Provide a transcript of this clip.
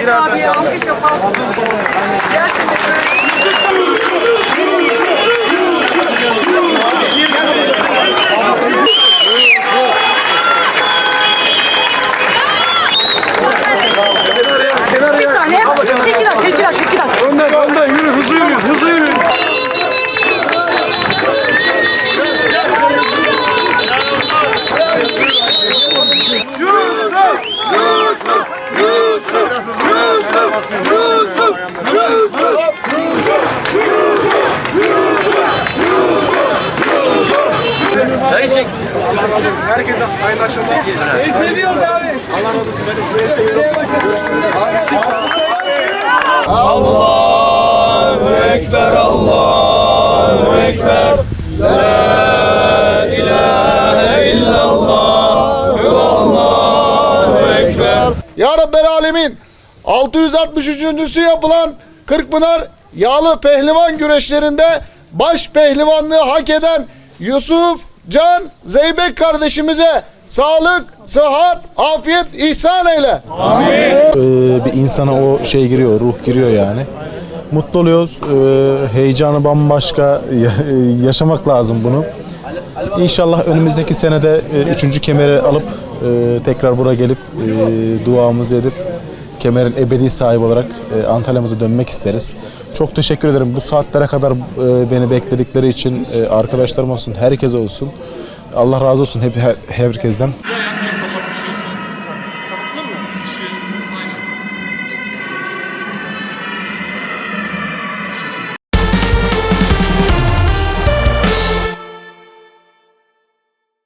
Biraz daha. Herkese hayırlı akşamlar. Seni seviyoruz abi. Allah razı olsun. Ben de sizi seviyorum. Ya Rabbel Alemin 663. yapılan Kırkpınar Yağlı Pehlivan güreşlerinde baş pehlivanlığı hak eden Yusuf Can Zeybek kardeşimize sağlık, sıhhat, afiyet ihsan eyle. Ee, bir insana o şey giriyor, ruh giriyor yani. Mutlu oluyoruz. Ee, heyecanı bambaşka. Ya- yaşamak lazım bunu. İnşallah önümüzdeki senede e, üçüncü kemeri alıp e, tekrar buraya gelip e, duamızı edip kemerin ebedi sahibi olarak e, Antalya'mıza dönmek isteriz. Çok teşekkür ederim. Bu saatlere kadar e, beni bekledikleri için e, arkadaşlarım olsun, herkes olsun. Allah razı olsun hep her- herkesten.